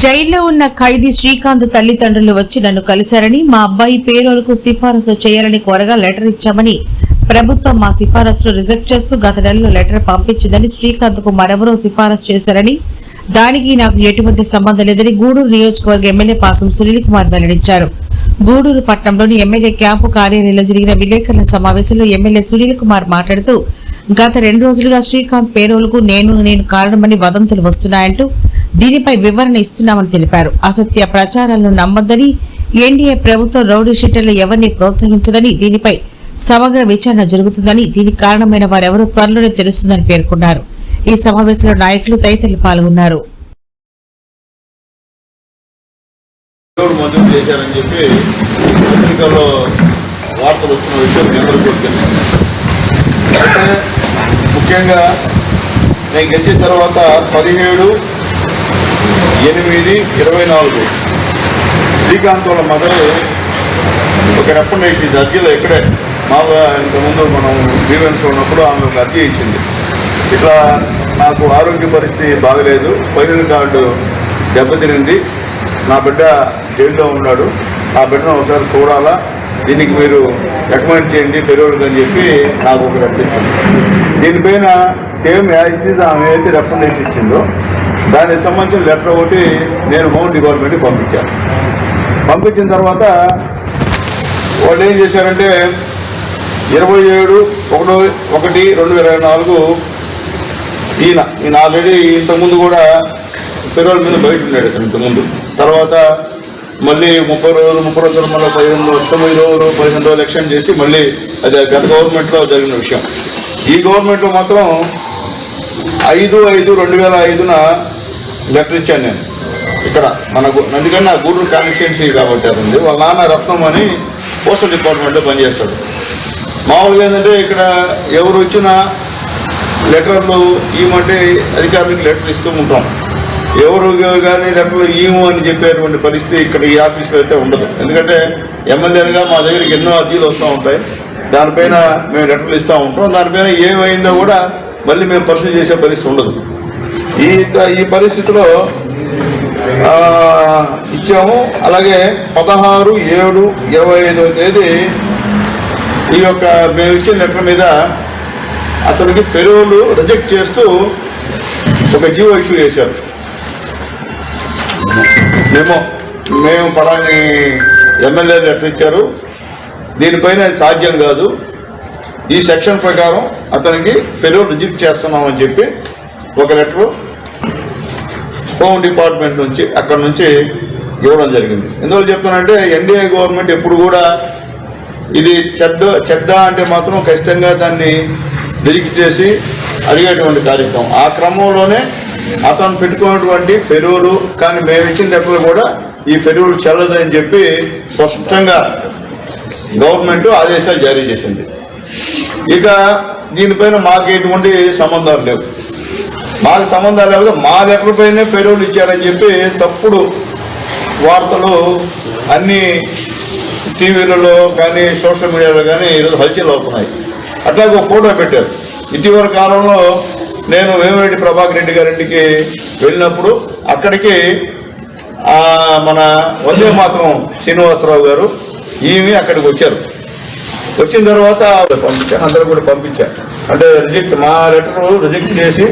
జైల్లో ఉన్న ఖైదీ శ్రీకాంత్ తల్లిదండ్రులు వచ్చి నన్ను కలిశారని మా అబ్బాయి పేరోలకు సిఫారసు చేయాలని కోరగా లెటర్ ఇచ్చామని ప్రభుత్వం మా సిఫారసును రిజెక్ట్ చేస్తూ గత నెలలో లెటర్ పంపించిందని శ్రీకాంత్కు మరెవరో సిఫారసు చేశారని దానికి నాకు ఎటువంటి సంబంధం లేదని గూడూరు నియోజకవర్గ ఎమ్మెల్యే పాసం సునీల్ కుమార్ వెల్లడించారు. గూడూరు పట్టణంలోని ఎమ్మెల్యే క్యాంపు కార్యాలయంలో జరిగిన విలేకరుల సమావేశంలో ఎమ్మెల్యే సునీల్ కుమార్ మాట్లాడుతూ గత రెండు రోజులుగా శ్రీకాంత్ పేరోలకు నేను నేను కారణమని వదంతులు వస్తున్నాయంటూ దీనిపై వివరణ ఇస్తున్నామని తెలిపారు. అసత్య ప్రచారాలను నమ్మొద్దని ఎన్డీఏ ప్రభుత్వం రౌడీ షీటర్లు ఎవరిని ప్రోత్సహించదని దీనిపై సమగ్ర విచారణ జరుగుతుందని దీనికి కారణమైన వారెవరో త్వరలోనే తెలుస్తుందని పేర్కొన్నారు. ఈ సమావేశంలో నాయకులు తదితరులు పాల్గొన్నారు. మంజూరు చేశారని చెప్పి పత్రికల్లో వార్తలు వస్తున్న విషయం కూడా తెలుసు. అయితే ముఖ్యంగా నేను గెలిచిన తర్వాత పదిహేడు తొమ్మిది ఇరవై నాలుగు. శ్రీకాంత్ వాళ్ళ మదరు ఒక రెప్పండేసి అర్జీలో ఇక్కడే. మామూలుగా ఇంతకుముందు మనం గ్రీవెన్స్ ఉన్నప్పుడు ఆమె ఒక అర్జీ ఇచ్చింది. ఇట్లా నాకు ఆరోగ్య పరిస్థితి బాగలేదు. స్పైనల్ కార్డు దెబ్బతిరింది నా బిడ్డ జైల్లో ఉన్నాడు. ఆ బిడ్డను ఒకసారి చూడాలా? దీనికి మీరు రికమెండ్ చేయండి పెరుగుడు అని చెప్పి నాకు ఒక రెప్పించింది దీనిపైన సేమ్ యాజ్ ఆమె అయితే రికమెండేషన్ ఇచ్చిందో దానికి సంబంధించిన లెటర్ ఒకటి నేను హోమ్ డిపార్ట్మెంట్కి పంపించాను. పంపించిన తర్వాత వాళ్ళు ఏం చేశారంటే ఇరవై ఏడు ఒకటో ఒకటి రెండు వేల ఇరవై నాలుగు ఈయన ఈయన ఆల్రెడీ ఇంతకుముందు కూడా ఫెడరల్ మీద బయట ఉన్నాడు ఇంతకుముందు. తర్వాత మళ్ళీ ముప్పై రోజులు ముప్పై రోజులు మళ్ళీ పదిహేను తొమ్మిది రోజులు పదిహేను రోజులు ఎక్స్టెండ్ చేసి మళ్ళీ అది గత గవర్నమెంట్లో జరిగిన విషయం. ఈ గవర్నమెంట్లో మాత్రం ఐదు ఐదు రెండు వేల ఐదున లెటర్ ఇచ్చాను నేను ఇక్కడ మన ఎందుకంటే నా గూడూరు కాన్స్టిట్యున్సీ కాబట్టి అది ఉంది. వాళ్ళ నాన్న రత్నం అని పోస్టల్ డిపార్ట్మెంట్లో పనిచేస్తాడు. మామూలుగా ఏంటంటే ఇక్కడ ఎవరు వచ్చినా లెటర్లు ఇవ్వమంటే అధికారులకు లెటర్లు ఇస్తూ ఉంటాం. ఎవరు కానీ లెటర్లు ఇవ్వు అని చెప్పేటువంటి పరిస్థితి ఇక్కడ ఈ ఆఫీస్లో అయితే ఉండదు. ఎందుకంటే ఎమ్మెల్యేలుగా మా దగ్గరికి ఎన్నో అర్జీలు వస్తూ ఉంటాయి. దానిపైన మేము లెటర్లు ఇస్తూ ఉంటాం. దానిపైన ఏమైందో కూడా మళ్ళీ మేము పరిస్థితి చేసే పరిస్థితి ఉండదు. ఈ ఈ పరిస్థితిలో ఇచ్చాము. అలాగే పదహారు ఏడు ఇరవై ఐదవ తేదీ ఈ యొక్క మేము ఇచ్చిన లెటర్ మీద అతనికి ఫెరోలు రిజెక్ట్ చేస్తూ ఒక జీవో ఇష్యూ చేశారు. మేము మేము పలాని ఎమ్మెల్యే లెటర్ ఇచ్చారు. దీనిపైన అది సాధ్యం కాదు. ఈ సెక్షన్ ప్రకారం అతనికి ఫెలో రిజెక్ట్ చేస్తున్నామని చెప్పి ఒక లెటరు హోమ్ డిపార్ట్మెంట్ నుంచి అక్కడ నుంచి ఇవ్వడం జరిగింది. ఎందువల్ల చెప్తానంటే ఎన్డీఏ గవర్నమెంట్ ఎప్పుడు కూడా ఇది చెడ్డ చెడ్డ అంటే మాత్రం ఖచ్చితంగా దాన్ని రిజిక్ చేసి అడిగేటువంటి కార్యక్రమం. ఆ క్రమంలోనే అతను పెట్టుకున్నటువంటి ఫెరువులు కానీ మేము ఇచ్చిన లెటర్లు కూడా ఈ ఫెరువులు చెల్లదని చెప్పి స్పష్టంగా గవర్నమెంట్ ఆదేశాలు జారీ చేసింది. ఇక దీనిపైన మాకు ఎటువంటి సంబంధాలు లేవు. మాకు సంబంధాలు లేకపోతే మా లెటర్ పైనే ఇచ్చారని చెప్పి తప్పుడు వార్తలు అన్ని టీవీలలో కానీ సోషల్ మీడియాలో కానీ ఈరోజు హల్చల్ అవుతున్నాయి. అట్లాగే ఒక ఫోటో పెట్టారు. ఇటీవల కాలంలో నేను వేమిరెడ్డి ప్రభాకర్ రెడ్డి గారింటికి వెళ్ళినప్పుడు అక్కడికి మన వందే మాత్రం శ్రీనివాసరావు గారు ఈమె అక్కడికి వచ్చారు. వచ్చిన తర్వాత పంపించాను అందరూ కూడా పంపించాను అంటే రిజెక్ట్ మా లెటర్ రిజెక్ట్ చేసి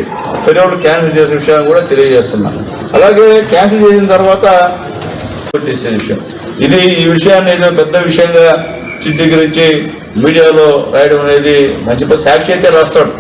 సెలవులు క్యాన్సిల్ చేసే విషయాన్ని కూడా తెలియజేస్తున్నాను అలాగే క్యాన్సిల్ చేసిన తర్వాత చేసే విషయం. ఇది ఈ విషయాన్ని ఏదో పెద్ద విషయంగా చిత్రీకరించి మీడియాలో రాయడం అనేది మంచి సాక్షి అయితే రాస్తాడు.